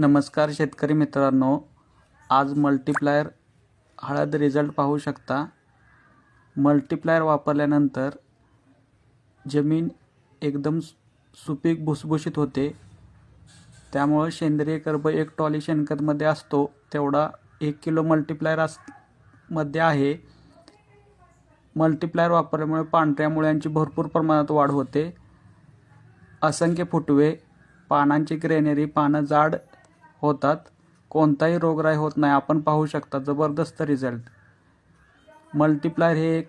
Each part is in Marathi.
नमस्कार शेतकरी मित्रांनो. आज मल्टीप्लायर हळद रिझल्ट पाहू शकता. मल्टीप्लायर वापरल्यानंतर जमीन एकदम सुपीक भुसभुशीत होते. त्यामुळं सेंद्रिय कर्ब एक टॉली शेणखतमध्ये असतो. तेवढा एक किलो मल्टीप्लायर असमध्ये आहे. मल्टीप्लायर वापरल्यामुळे पांढऱ्या मुळ्यांची भरपूर प्रमाणात वाढ होते. असंख्य फुटवे पानांची ग्रेनरी पानं जाड होतात. कोणताही रोगराई होत नाही. आपण पाहू शकता जबरदस्त रिझल्ट मल्टिप्लायर हे एक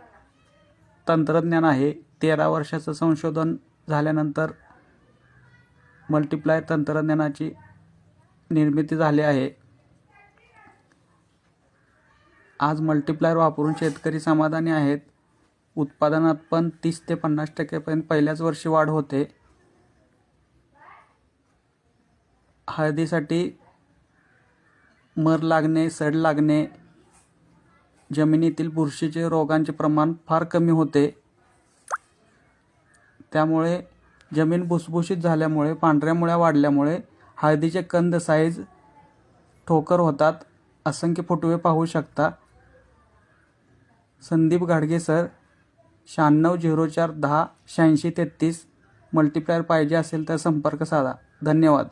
तंत्रज्ञान आहे. तेरा वर्षाचं संशोधन झाल्यानंतर मल्टिप्लायर तंत्रज्ञानाची निर्मिती झाली आहे. आज मल्टिप्लायर वापरून शेतकरी समाधानी आहेत. उत्पादनात पण तीस ते पन्नास टक्केपर्यंत पहिल्याच वर्षी वाढ होते. हळदीसाठी मर लागणे सड लागणे जमिनीतील बुरशीचे रोगांचे प्रमाण फार कमी होते. त्यामुळे जमीन भुसभुशीत झाल्यामुळे पांढऱ्या मुळ्या वाढल्यामुळे हळदीचे कंद साईज ठोकर होतात. असंख्य फुटवे पाहू शकता. संदीप घाडगे सर. शहाण्णव झिरो चार दहा शहाऐंशी तेहतीस. मल्टीप्लायर पाहिजे असेल तर संपर्क साधा. धन्यवाद.